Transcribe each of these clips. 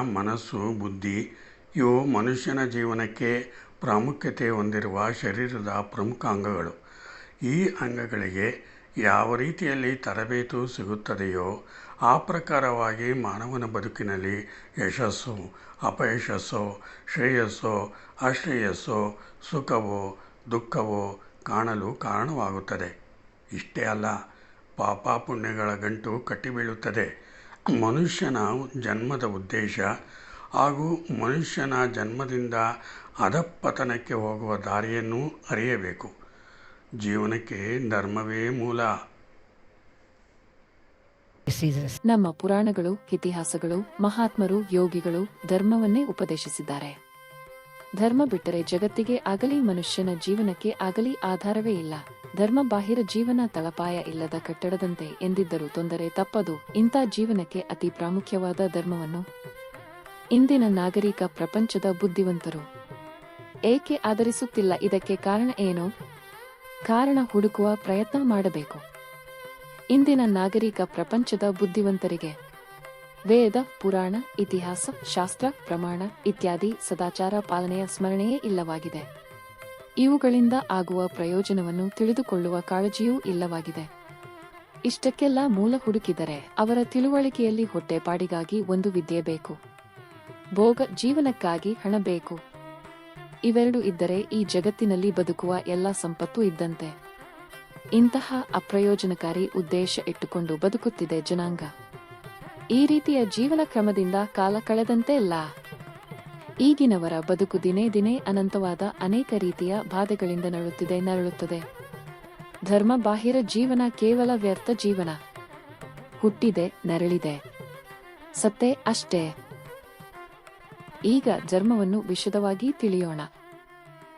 ಮನಸ್ಸು, ಬುದ್ಧಿ, ಇವು ಮನುಷ್ಯನ ಜೀವನಕ್ಕೆ ಪ್ರಾಮುಖ್ಯತೆ ಹೊಂದಿರುವ ಶರೀರದ ಪ್ರಮುಖ ಅಂಗಗಳು. ಈ ಅಂಗಗಳಿಗೆ ಯಾವ ರೀತಿಯಲ್ಲಿ ತರಬೇತು ಸಿಗುತ್ತದೆಯೋ, ಆ ಪ್ರಕಾರವಾಗಿ ಮಾನವನ ಬದುಕಿನಲ್ಲಿ ಯಶಸ್ಸು, ಅಪಯಶಸ್ಸೋ, ಶ್ರೇಯಸ್ಸೋ, ಅಶ್ರೇಯಸ್ಸು, ಸುಖವೋ, ದುಃಖವೋ ಕಾಣಲು ಕಾರಣವಾಗುತ್ತದೆ. ಇಷ್ಟೇ ಅಲ್ಲ, ಪಾಪ ಪುಣ್ಯಗಳ ಗಂಟು ಕಟ್ಟಿಬೀಳುತ್ತದೆ. ಮನುಷ್ಯನ ಜನ್ಮದ ಉದ್ದೇಶ ಹಾಗೂ ಮನುಷ್ಯನ ಜನ್ಮದಿಂದ ಅಧಪತನಕ್ಕೆ ಹೋಗುವ ದಾರಿಯನ್ನು ಅರಿಯಬೇಕು. ಜೀವನಕ್ಕೆ ಧರ್ಮವೇ ಮೂಲ. ನಮ್ಮ ಪುರಾಣಗಳು, ಇತಿಹಾಸಗಳು, ಮಹಾತ್ಮರು, ಯೋಗಿಗಳು ಧರ್ಮವನ್ನೇ ಉಪದೇಶಿಸಿದ್ದಾರೆ. ಧರ್ಮ ಬಿಟ್ಟರೆ ಜಗತ್ತಿಗೆ ಆಗಲಿ ಮನುಷ್ಯನ ಜೀವನಕ್ಕೆ ಆಗಲಿ ಆಧಾರವೇ ಇಲ್ಲ. ಧರ್ಮ ಬಾಹಿರ ಜೀವನ ತಳಪಾಯ ಇಲ್ಲದ ಕಟ್ಟಡದಂತೆ ಎಂದಿದ್ದರೂ ತೊಂದರೆ ತಪ್ಪದು. ಇಂಥ ಜೀವನಕ್ಕೆ ಅತಿ ಪ್ರಾಮುಖ್ಯವಾದ ಧರ್ಮವನ್ನು ಇಂದಿನ ನಾಗರಿಕ ಪ್ರಪಂಚದ ಬುದ್ಧಿವಂತರು ಏಕೆ ಆಧರಿಸುತ್ತಿಲ್ಲ? ಇದಕ್ಕೆ ಕಾರಣ ಏನು? ಕಾರಣ ಹುಡುಕುವ ಪ್ರಯತ್ನ ಮಾಡಬೇಕು. ಇಂದಿನ ನಾಗರಿಕ ಪ್ರಪಂಚದ ಬುದ್ಧಿವಂತರಿಗೆ ವೇದ, ಪುರಾಣ, ಇತಿಹಾಸ, ಶಾಸ್ತ್ರ, ಪ್ರಮಾಣ ಇತ್ಯಾದಿ ಸದಾಚಾರ ಪಾಲನೆಯ ಸ್ಮರಣೆಯೇ ಇಲ್ಲವಾಗಿದೆ. ಇವುಗಳಿಂದ ಆಗುವ ಪ್ರಯೋಜನವನ್ನು ತಿಳಿದುಕೊಳ್ಳುವ ಕಾಳಜಿಯೂ ಇಲ್ಲವಾಗಿದೆ. ಇಷ್ಟಕ್ಕೆಲ್ಲ ಮೂಲ ಹುಡುಕಿದರೆ ಅವರ ತಿಳುವಳಿಕೆಯಲ್ಲಿ ಹೊಟ್ಟೆಪಾಡಿಗಾಗಿ ಒಂದು ವಿದ್ಯೆ ಬೇಕು. ಭೋಗ ಜೀವನಕ್ಕಾಗಿ ಹಣ ಬೇಕು. ಇವೆರಡು ಇದ್ದರೆ ಈ ಜಗತ್ತಿನಲ್ಲಿ ಬದುಕುವ ಎಲ್ಲ ಸಂಪತ್ತು ಇದ್ದಂತೆ. ಇಂತಹ ಅಪ್ರಯೋಜನಕಾರಿ ಉದ್ದೇಶ ಇಟ್ಟುಕೊಂಡು ಬದುಕುತ್ತಿದೆ ಜನಾಂಗ. ಈ ರೀತಿಯ ಜೀವನ ಕ್ರಮದಿಂದ ಕಾಲ ಕಳೆದಂತೆ ಇಲ್ಲ ಈಗಿನವರ ಬದುಕು ದಿನೇ ದಿನೇ ಅನಂತವಾದ ಅನೇಕ ರೀತಿಯ ಬಾಧೆಗಳಿಂದ ನರಳುತ್ತಿದೆ, ನರಳುತ್ತದೆ. ಧರ್ಮ ಬಾಹಿರ ಜೀವನ ಕೇವಲ ವ್ಯರ್ಥ ಜೀವನ. ಹುಟ್ಟಿದೆ, ನರಳಿದೆ. ಸತ್ತೆ ಅಷ್ಟೇ. ಈಗ ಧರ್ಮವನ್ನು ವಿಶದವಾಗಿ ತಿಳಿಯೋಣ.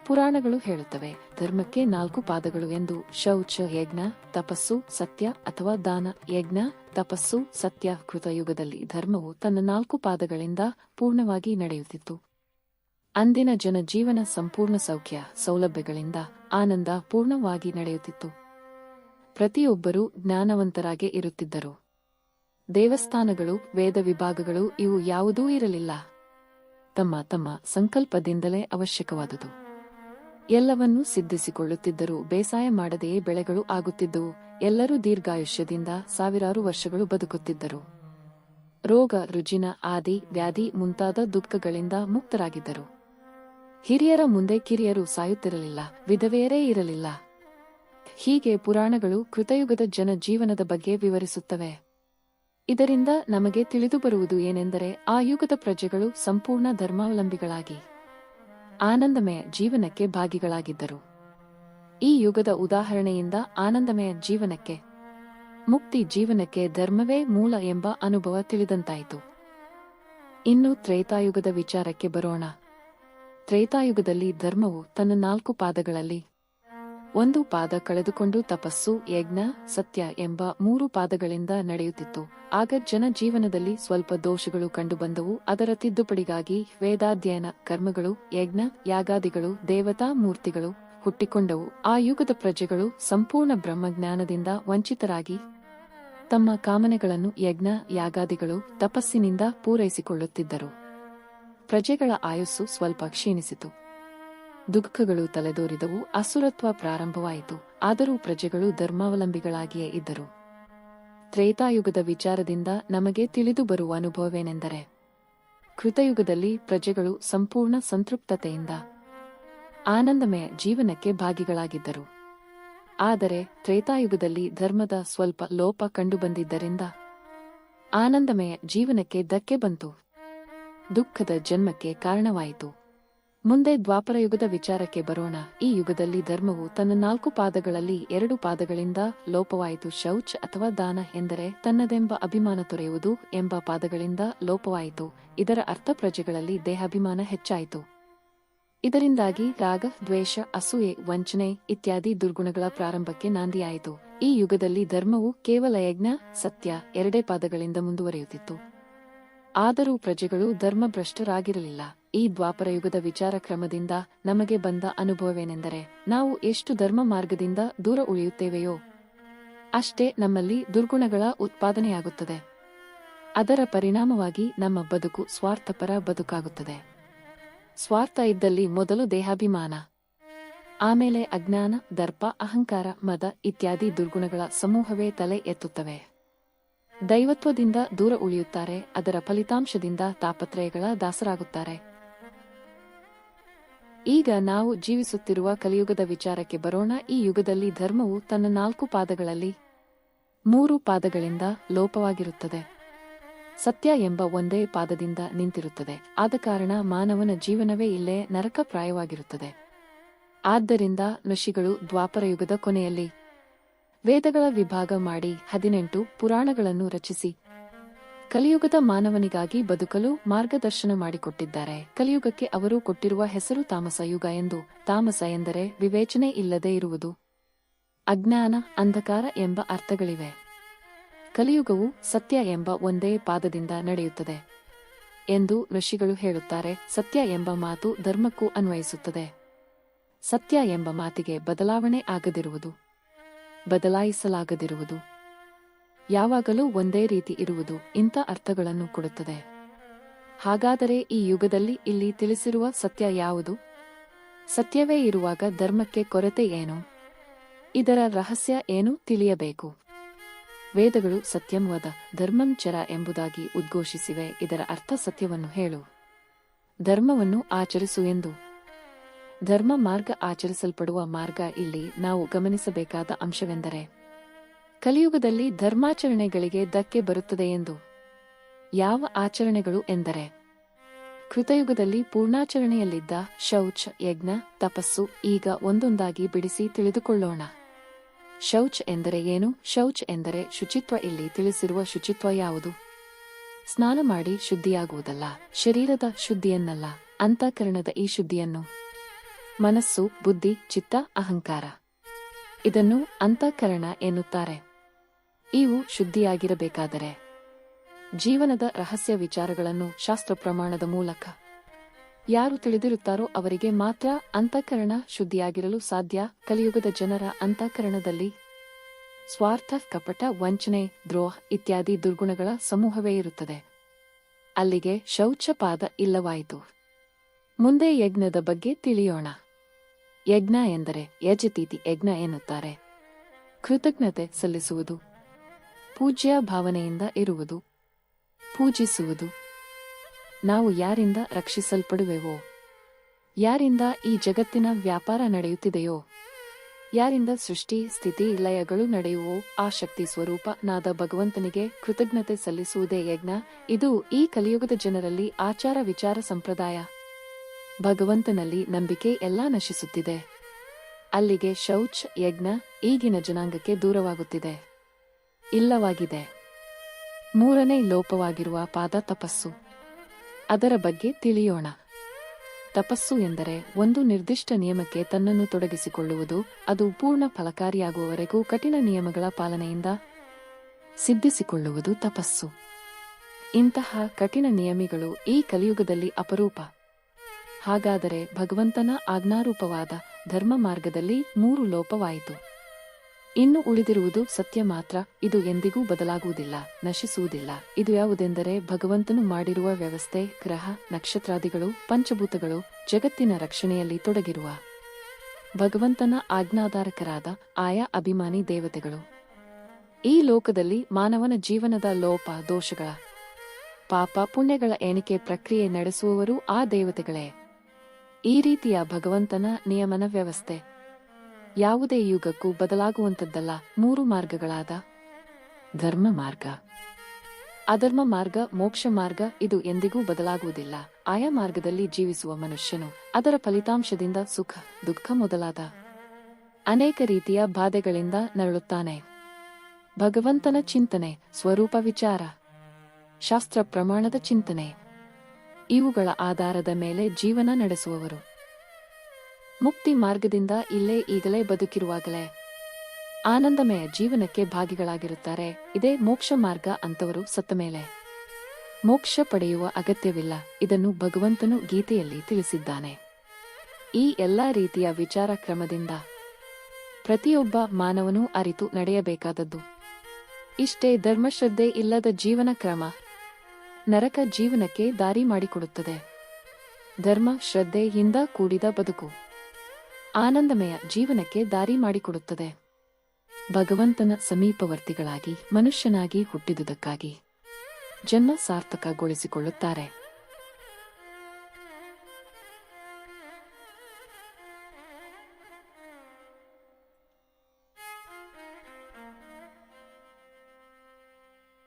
ಪುರಾಣಗಳು ಹೇಳುತ್ತವೆ, ಧರ್ಮಕ್ಕೆ ನಾಲ್ಕು ಪಾದಗಳು ಎಂದು ಶೌಚ, ಯಜ್ಞ, ತಪಸ್ಸು, ಸತ್ಯ ಅಥವಾ ದಾನ. ಯಜ್ಞ, ತಪಸ್ಸು, ಸತ್ಯ ಕೃತಯುಗದಲ್ಲಿ ಧರ್ಮವು ತನ್ನ ನಾಲ್ಕು ಪಾದಗಳಿಂದ ಪೂರ್ಣವಾಗಿ ನಡೆಯುತ್ತಿತ್ತು. ಅಂದಿನ ಜನ ಜೀವನ ಸಂಪೂರ್ಣ ಸೌಖ್ಯ, ಸೌಲಭ್ಯಗಳಿಂದ ಆನಂದ ಪೂರ್ಣವಾಗಿ ನಡೆಯುತ್ತಿತ್ತು. ಪ್ರತಿಯೊಬ್ಬರೂ ಜ್ಞಾನವಂತರಾಗೇ ಇರುತ್ತಿದ್ದರು. ದೇವಸ್ಥಾನಗಳು, ವೇದ ವಿಭಾಗಗಳು ಇವು ಯಾವುದೂ ಇರಲಿಲ್ಲ. ತಮ್ಮ ತಮ್ಮ ಸಂಕಲ್ಪದಿಂದಲೇ ಅವಶ್ಯಕವಾದುದು. ಎಲ್ಲವನ್ನೂ ಸಿದ್ಧಿಸಿಕೊಳ್ಳುತ್ತಿದ್ದರು ಬೇಸಾಯ ಮಾಡದೆಯೇ ಬೆಳೆಗಳು ಆಗುತ್ತಿದ್ದವು. ಎಲ್ಲರೂ ದೀರ್ಘಾಯುಷ್ಯದಿಂದ ಸಾವಿರಾರು ವರ್ಷಗಳು ಬದುಕುತ್ತಿದ್ದರು. ರೋಗ, ರುಜಿನ, ಆದಿ, ವ್ಯಾಧಿ ಮುಂತಾದ ದುಃಖಗಳಿಂದ ಮುಕ್ತರಾಗಿದ್ದರು. ಹಿರಿಯರ ಮುಂದೆ ಕಿರಿಯರು ಸಾಯುತ್ತಿರಲಿಲ್ಲ, ವಿಧವೆಯರೇ ಇರಲಿಲ್ಲ. ಹೀಗೆ ಪುರಾಣಗಳು ಕೃತಯುಗದ ಜನ ಜೀವನದ ಬಗ್ಗೆ ವಿವರಿಸುತ್ತವೆ. ಇದರಿಂದ ನಮಗೆ ತಿಳಿದುಬರುವುದು ಏನೆಂದರೆ ಆ ಯುಗದ ಪ್ರಜೆಗಳು ಸಂಪೂರ್ಣ ಧರ್ಮಾವಲಂಬಿಗಳಾಗಿ, ಆನಂದಮಯ ಜೀವನಕ್ಕೆ ಭಾಗಿಗಳಾಗಿದ್ದರು. ಈ ಯುಗದ ಉದಾಹರಣೆಯಿಂದ ಆನಂದಮಯ ಜೀವನಕ್ಕೆ, ಮುಕ್ತಿ ಜೀವನಕ್ಕೆ ಧರ್ಮವೇ ಮೂಲ ಎಂಬ ಅನುಭವ ತಿಳಿದಂತಾಯಿತು. ಇನ್ನು ತ್ರೇತಾಯುಗದ ವಿಚಾರಕ್ಕೆ ಬರೋಣ. ತ್ರೇತಾಯುಗದಲ್ಲಿ ಧರ್ಮವು ತನ್ನ ನಾಲ್ಕು ಪಾದಗಳಲ್ಲಿ ಒಂದು ಪಾದ ಕಳೆದುಕೊಂಡು ತಪಸ್ಸು, ಯಜ್ಞ, ಸತ್ಯ ಎಂಬ ಮೂರು ಪಾದಗಳಿಂದ ನಡೆಯುತ್ತಿತ್ತು. ಆಗ ಜನ ಜೀವನದಲ್ಲಿ ಸ್ವಲ್ಪ ದೋಷಗಳು ಕಂಡುಬಂದವು. ಅದರ ತಿದ್ದುಪಡಿಗಾಗಿ ವೇದಾಧ್ಯಯನ ಕರ್ಮಗಳು, ಯಜ್ಞ, ಯಾಗಾದಿಗಳು, ದೇವತಾ ಮೂರ್ತಿಗಳು ಹುಟ್ಟಿಕೊಂಡವು. ಆ ಯುಗದ ಪ್ರಜೆಗಳು ಸಂಪೂರ್ಣ ಬ್ರಹ್ಮಜ್ಞಾನದಿಂದ ವಂಚಿತರಾಗಿ ತಮ್ಮ ಕಾಮನೆಗಳನ್ನು ಯಜ್ಞ, ಯಾಗಾದಿಗಳು ತಪಸ್ಸಿನಿಂದ ಪೂರೈಸಿಕೊಳ್ಳುತ್ತಿದ್ದರು. ಪ್ರಜೆಗಳ ಆಯುಸ್ಸು ಸ್ವಲ್ಪ ಕ್ಷೀಣಿಸಿತು. ದುಃಖಗಳು ತಲೆದೋರಿದವು, ಅಸುರತ್ವ ಪ್ರಾರಂಭವಾಯಿತು, ಆದರೂ ಪ್ರಜೆಗಳು ಧರ್ಮಾವಲಂಬಿಗಳಾಗಿಯೇ ಇದ್ದರು. ತ್ರೇತಾಯುಗದ ವಿಚಾರದಿಂದ ನಮಗೆ ತಿಳಿದು ಬರುವ ಅನುಭವವೇನೆಂದರೆ, ಕೃತಯುಗದಲ್ಲಿ ಪ್ರಜೆಗಳು ಸಂಪೂರ್ಣ ಸಂತೃಪ್ತತೆಯಿಂದ, ಆನಂದಮಯ ಜೀವನಕ್ಕೆ ಭಾಗಿಗಳಾಗಿದ್ದರು. ಆದರೆ ತ್ರೇತಾಯುಗದಲ್ಲಿ ಧರ್ಮದ ಸ್ವಲ್ಪ ಲೋಪ ಕಂಡುಬಂದಿದ್ದರಿಂದ, ಆನಂದಮಯ ಜೀವನಕ್ಕೆ ಧಕ್ಕೆ ಬಂತು. ದುಃಖದ ಜನ್ಮಕ್ಕೆ ಕಾರಣವಾಯಿತು. ಮುಂದೆ ದ್ವಾಪರಯುಗದ ವಿಚಾರಕ್ಕೆ ಬರೋಣ. ಈ ಯುಗದಲ್ಲಿ ಧರ್ಮವು ತನ್ನ ನಾಲ್ಕು ಪಾದಗಳಲ್ಲಿ ಎರಡು ಪಾದಗಳಿಂದ ಲೋಪವಾಯಿತು. ಶೌಚ ಅಥವಾ ದಾನ ಎಂದರೆ ತನ್ನದೆಂಬ ಅಭಿಮಾನ ತೊರೆಯುವುದು ಎಂಬ ಪಾದಗಳಿಂದ ಲೋಪವಾಯಿತು. ಇದರ ಅರ್ಥ ಪ್ರಜೆಗಳಲ್ಲಿ ದೇಹಾಭಿಮಾನ ಹೆಚ್ಚಾಯಿತು. ಇದರಿಂದಾಗಿ ರಾಗ, ದ್ವೇಷ, ಅಸೂಯೆ, ವಂಚನೆ ಇತ್ಯಾದಿ ದುರ್ಗುಣಗಳ ಪ್ರಾರಂಭಕ್ಕೆ ನಾಂದಿಯಾಯಿತು. ಈ ಯುಗದಲ್ಲಿ ಧರ್ಮವು ಕೇವಲ ಯಜ್ಞ, ಸತ್ಯ ಎರಡೇ ಪಾದಗಳಿಂದ ಮುಂದುವರಿಯುತ್ತಿತ್ತು. ಆದರೂ ಪ್ರಜೆಗಳು ಧರ್ಮಭ್ರಷ್ಟರಾಗಿರಲಿಲ್ಲ. ಈ ದ್ವಾಪರ ಯುಗದ ವಿಚಾರ ಕ್ರಮದಿಂದ ನಮಗೆ ಬಂದ ಅನುಭವವೇನೆಂದರೆ, ನಾವು ಎಷ್ಟು ಧರ್ಮ ಮಾರ್ಗದಿಂದ ದೂರ ಉಳಿಯುತ್ತೇವೆಯೋ, ಅಷ್ಟೇ ನಮ್ಮಲ್ಲಿ ದುರ್ಗುಣಗಳ ಉತ್ಪಾದನೆಯಾಗುತ್ತದೆ. ಅದರ ಪರಿಣಾಮವಾಗಿ ನಮ್ಮ ಬದುಕು ಸ್ವಾರ್ಥಪರ ಬದುಕಾಗುತ್ತದೆ. ಸ್ವಾರ್ಥ ಇದ್ದಲ್ಲಿ ಮೊದಲು ದೇಹಾಭಿಮಾನ, ಆಮೇಲೆ ಅಜ್ಞಾನ, ದರ್ಪ, ಅಹಂಕಾರ, ಮದ ಇತ್ಯಾದಿ ದುರ್ಗುಣಗಳ ಸಮೂಹವೇ ತಲೆ ಎತ್ತುತ್ತವೆ. ದೈವತ್ವದಿಂದ ದೂರ ಉಳಿಯುತ್ತಾರೆ, ಅದರ ಫಲಿತಾಂಶದಿಂದ ತಾಪತ್ರಯಗಳ ದಾಸರಾಗುತ್ತಾರೆ. ಈಗ ನಾವು ಜೀವಿಸುತ್ತಿರುವ ಕಲಿಯುಗದ ವಿಚಾರಕ್ಕೆ ಬರೋಣ. ಈ ಯುಗದಲ್ಲಿ ಧರ್ಮವು ತನ್ನ ನಾಲ್ಕು ಪಾದಗಳಲ್ಲಿ ಮೂರು ಪಾದಗಳಿಂದ ಲೋಪವಾಗಿರುತ್ತದೆ. ಸತ್ಯ ಎಂಬ ಒಂದೇ ಪಾದದಿಂದ ನಿಂತಿರುತ್ತದೆ. ಆದ ಕಾರಣ ಮಾನವನ ಜೀವನವೇ ಇಲ್ಲೇ ನರಕಪ್ರಾಯವಾಗಿರುತ್ತದೆ. ಆದ್ದರಿಂದ ಋಷಿಗಳು ದ್ವಾಪರ ಯುಗದ ಕೊನೆಯಲ್ಲಿ ವೇದಗಳ ವಿಭಾಗ ಮಾಡಿ ಹದಿನೆಂಟು ಪುರಾಣಗಳನ್ನು ರಚಿಸಿ. ಕಲಿಯುಗದ ಮಾನವನಿಗಾಗಿ ಬದುಕಲು ಮಾರ್ಗದರ್ಶನ ಮಾಡಿಕೊಟ್ಟಿದ್ದಾರೆ. ಕಲಿಯುಗಕ್ಕೆ ಅವರು ಕೊಟ್ಟಿರುವ ಹೆಸರು ತಾಮಸ ಯುಗ ಎಂದು. ತಾಮಸ ಎಂದರೆ ವಿವೇಚನೆ ಇಲ್ಲದೆ ಇರುವುದು. ಅಜ್ಞಾನ, ಅಂಧಕಾರ ಎಂಬ ಅರ್ಥಗಳಿವೆ. ಕಲಿಯುಗವು ಸತ್ಯ ಎಂಬ ಒಂದೇ ಪಾದದಿಂದ ನಡೆಯುತ್ತದೆ ಎಂದು ಋಷಿಗಳು ಹೇಳುತ್ತಾರೆ. ಸತ್ಯ ಎಂಬ ಮಾತು ಧರ್ಮಕ್ಕೂ ಅನ್ವಯಿಸುತ್ತದೆ. ಸತ್ಯ ಎಂಬ ಮಾತಿಗೆ ಬದಲಾವಣೆ ಆಗದಿರುವುದು. ಬದಲಾಯಿಸಲಾಗದಿರುವುದು. ಯಾವಾಗಲೂ ಒಂದೇ ರೀತಿ ಇರುವುದು ಇಂಥ ಅರ್ಥಗಳನ್ನು ಕೊಡುತ್ತದೆ. ಹಾಗಾದರೆ ಈ ಯುಗದಲ್ಲಿ ಇಲ್ಲಿ ತಿಳಿಸಿರುವ ಸತ್ಯ ಯಾವುದು? ಸತ್ಯವೇ ಇರುವಾಗ ಧರ್ಮಕ್ಕೆ ಕೊರತೆ ಏನು? ಇದರ ರಹಸ್ಯ ಏನು ತಿಳಿಯಬೇಕು? ವೇದಗಳು ಸತ್ಯಂವದ ಧರ್ಮಂಚರ ಧರ್ಮಂ ಚರ ಎಂಬುದಾಗಿ ಉದ್ಘೋಷಿಸಿವೆ. ಇದರ ಅರ್ಥ ಸತ್ಯವನ್ನು ಹೇಳು. ಧರ್ಮವನ್ನು ಆಚರಿಸು ಎಂದು. ಧರ್ಮ ಮಾರ್ಗ ಆಚರಿಸಲ್ಪಡುವ ಮಾರ್ಗ ಇಲ್ಲಿ ನಾವು ಗಮನಿಸಬೇಕಾದ ಅಂಶವೆಂದರೆ, ಕಲಿಯುಗದಲ್ಲಿ ಧರ್ಮಾಚರಣೆಗಳಿಗೆ ಧಕ್ಕೆ ಬರುತ್ತದೆ ಎಂದು. ಯಾವ ಆಚರಣೆಗಳು ಎಂದರೆ, ಕೃತಯುಗದಲ್ಲಿ ಪೂರ್ಣಾಚರಣೆಯಲ್ಲಿದ್ದ ಶೌಚ, ಯಜ್ಞ, ತಪಸ್ಸು ಈಗ ಒಂದೊಂದಾಗಿ ಬಿಡಿಸಿ ತಿಳಿದುಕೊಳ್ಳೋಣ. ಶೌಚ್ ಎಂದರೆ ಏನು? ಶೌಚ್ ಎಂದರೆ ಶುಚಿತ್ವ ಇಲ್ಲಿ ತಿಳಿಸಿರುವ ಶುಚಿತ್ವ ಯಾವುದು? ಸ್ನಾನ ಮಾಡಿ ಶುದ್ಧಿಯಾಗುವುದಲ್ಲ, ಶರೀರದ ಶುದ್ಧಿಯನ್ನಲ್ಲ, ಅಂತಃಕರಣದ ಈ ಶುದ್ಧಿಯನ್ನು. ಮನಸ್ಸು, ಬುದ್ಧಿ, ಚಿತ್ತ, ಅಹಂಕಾರ. ಇದನ್ನು ಅಂತಃಕರಣ ಎನ್ನುತ್ತಾರೆ. ಇವು ಶುದ್ಧಿಯಾಗಿರಬೇಕಾದರೆ. ಜೀವನದ ರಹಸ್ಯ ವಿಚಾರಗಳನ್ನು ಶಾಸ್ತ್ರ ಪ್ರಮಾಣದ ಮೂಲಕ. ಯಾರು ತಿಳಿದಿರುತ್ತಾರೋ ಅವರಿಗೆ ಮಾತ್ರ ಅಂತಃಕರಣ ಶುದ್ಧಿಯಾಗಿರಲು ಸಾಧ್ಯ. ಕಲಿಯುಗದ ಜನರ ಅಂತಃಕರಣದಲ್ಲಿ ಸ್ವಾರ್ಥ, ಕಪಟ, ವಂಚನೆ, ದ್ರೋಹ ಇತ್ಯಾದಿ ದುರ್ಗುಣಗಳ ಸಮೂಹವೇ ಇರುತ್ತದೆ. ಅಲ್ಲಿಗೆ ಶೌಚಪಾದ ಇಲ್ಲವಾಯಿತು. ಮುಂದೆ ಯಜ್ಞದ ಬಗ್ಗೆ ತಿಳಿಯೋಣ. ಯಜ್ಞ ಎಂದರೆ ಯಜತೀತಿ ಯಜ್ಞ ಎನ್ನುತ್ತಾರೆ. ಕೃತಜ್ಞತೆ ಸಲ್ಲಿಸುವುದು. ಪೂಜ್ಯ ಭಾವನೆಯಿಂದ ಇರುವುದು. ಪೂಜಿಸುವುದು. ನಾವು ಯಾರಿಂದ ರಕ್ಷಿಸಲ್ಪಡುವೆವೋ? ಯಾರಿಂದ ಈ ಜಗತ್ತಿನ ವ್ಯಾಪಾರ ನಡೆಯುತ್ತಿದೆಯೋ? ಯಾರಿಂದ ಸೃಷ್ಟಿ, ಸ್ಥಿತಿ, ಲಯಗಳು ನಡೆಯುವೋ? ಆ ಶಕ್ತಿ ಸ್ವರೂಪ ನಾದ ಭಗವಂತನಿಗೆ ಕೃತಜ್ಞತೆ ಸಲ್ಲಿಸುವುದೇ ಯಜ್ಞ. ಇದು ಈ ಕಲಿಯುಗದ ಜನರಲ್ಲಿ ಆಚಾರ ವಿಚಾರ ಸಂಪ್ರದಾಯ. ಭಗವಂತನಲ್ಲಿ ನಂಬಿಕೆ ಎಲ್ಲಾ ನಶಿಸುತ್ತಿದೆ. ಅಲ್ಲಿಗೆ ಶೌಚ್, ಯಜ್ಞ ಈಗಿನ ಜನಾಂಗಕ್ಕೆ ದೂರವಾಗುತ್ತಿದೆ. ಇಲ್ಲವಾಗಿದೆ. ಮೂರನೇ ಲೋಪವಾಗಿರುವ ಪಾದ ತಪಸ್ಸು. ಅದರ ಬಗ್ಗೆ ತಿಳಿಯೋಣ. ತಪಸ್ಸು ಎಂದರೆ ಒಂದು ನಿರ್ದಿಷ್ಟ ನಿಯಮಕ್ಕೆ ತನ್ನನ್ನು ತೊಡಗಿಸಿಕೊಳ್ಳುವುದು, ಅದು ಪೂರ್ಣ ಫಲಕಾರಿಯಾಗುವವರೆಗೂ ಕಠಿಣ ನಿಯಮಗಳ ಪಾಲನೆಯಿಂದ ಸಿದ್ಧಿಸಿಕೊಳ್ಳುವುದು ತಪಸ್ಸು. ಇಂತಹ ಕಠಿಣ ನಿಯಮಿಗಳು ಈ ಕಲಿಯುಗದಲ್ಲಿ ಅಪರೂಪ. ಹಾಗಾದರೆ ಭಗವಂತನ ಆಜ್ಞಾರೂಪವಾದ ಧರ್ಮ ಮಾರ್ಗದಲ್ಲಿ ಮೂರು ಲೋಪವಾಯಿತು. ಇನ್ನು ಉಳಿದಿರುವುದು ಸತ್ಯ ಮಾತ್ರ, ಇದು ಎಂದಿಗೂ ಬದಲಾಗುವುದಿಲ್ಲ, ನಶಿಸುವುದಿಲ್ಲ. ಇದು ಯಾವುದೆಂದರೆ ಭಗವಂತನು ಮಾಡಿರುವ ವ್ಯವಸ್ಥೆ, ಗ್ರಹ, ನಕ್ಷತ್ರಾದಿಗಳು, ಪಂಚಭೂತಗಳು, ಜಗತ್ತಿನ ರಕ್ಷಣೆಯಲ್ಲಿ ತೊಡಗಿರುವ ಭಗವಂತನ ಆಜ್ಞಾಧಾರಕರಾದ ಆಯಾ ಅಭಿಮಾನಿ ದೇವತೆಗಳು. ಈ ಲೋಕದಲ್ಲಿ ಮಾನವನ ಜೀವನದ ಲೋಪ, ದೋಷಗಳ ಪಾಪ, ಪುಣ್ಯಗಳ ಎಣಿಕೆ ಪ್ರಕ್ರಿಯೆ ನಡೆಸುವವರು ಆ ದೇವತೆಗಳೇ. ಈ ರೀತಿಯ ಭಗವಂತನ ನಿಯಮನ ವ್ಯವಸ್ಥೆ. ಯಾವುದೇ ಯುಗಕ್ಕೂ ಬದಲಾಗುವಂತದ್ದಲ್ಲ ಮೂರು ಮಾರ್ಗಗಳಾದ. ಧರ್ಮ ಮಾರ್ಗ. ಅಧರ್ಮ ಮಾರ್ಗ, ಮೋಕ್ಷ ಮಾರ್ಗ ಇದು ಎಂದಿಗೂ ಬದಲಾಗುವುದಿಲ್ಲ. ಆಯಾ ಮಾರ್ಗದಲ್ಲಿ ಜೀವಿಸುವ ಮನುಷ್ಯನು ಅದರ ಫಲಿತಾಂಶದಿಂದ ಸುಖ, ದುಃಖ ಮೊದಲಾದ. ಅನೇಕ ರೀತಿಯ ಬಾಧೆಗಳಿಂದ ನರಳುತ್ತಾನೆ. ಭಗವಂತನ ಚಿಂತನೆ, ಸ್ವರೂಪ ವಿಚಾರ. ಶಾಸ್ತ್ರ ಪ್ರಮಾಣದ ಚಿಂತನೆ. ಇವುಗಳ ಆಧಾರದ ಮೇಲೆ ಜೀವನ ನಡೆಸುವವರು. ಮುಕ್ತಿ ಮಾರ್ಗದಿಂದ ಇಲ್ಲೇ ಈಗಲೇ ಬದುಕಿರುವಾಗಲೇ ಆನಂದಮಯ ಜೀವನಕ್ಕೆ ಭಾಗಿಗಳಾಗಿರುತ್ತಾರೆ. ಇದೇ ಮೋಕ್ಷ ಮಾರ್ಗ ಅಂತವರು ಸತ್ತ ಮೇಲೆ. ಮೋಕ್ಷ ಪಡೆಯುವ ಅಗತ್ಯವಿಲ್ಲ. ಇದನ್ನು ಭಗವಂತನು ಗೀತೆಯಲ್ಲಿ ತಿಳಿಸಿದ್ದಾನೆ. ಈ ಎಲ್ಲಾ ರೀತಿಯ ವಿಚಾರ ಕ್ರಮದಿಂದ ಪ್ರತಿಯೊಬ್ಬ ಮಾನವನೂ ಅರಿತು ನಡೆಯಬೇಕಾದದ್ದು. ಇಷ್ಟೇ ಧರ್ಮಶ್ರದ್ಧೆ ಇಲ್ಲದ ಜೀವನ ಕ್ರಮ. ನರಕ ಜೀವನಕ್ಕೆ ದಾರಿ ಮಾಡಿಕೊಡುತ್ತದೆ. ಧರ್ಮ ಶ್ರದ್ಧೆಯಿಂದ ಕೂಡಿದ ಬದುಕು. ಆನಂದಮಯ ಜೀವನಕ್ಕೆ ದಾರಿ ಮಾಡಿಕೊಡುತ್ತದೆ. ಭಗವಂತನ ಸಮೀಪವರ್ತಿಗಳಾಗಿ ಮನುಷ್ಯನಾಗಿ ಹುಟ್ಟಿದುದಕ್ಕಾಗಿ ಜನ್ಮ ಸಾರ್ಥಕಗೊಳಿಸಿಕೊಳ್ಳುತ್ತಾರೆ.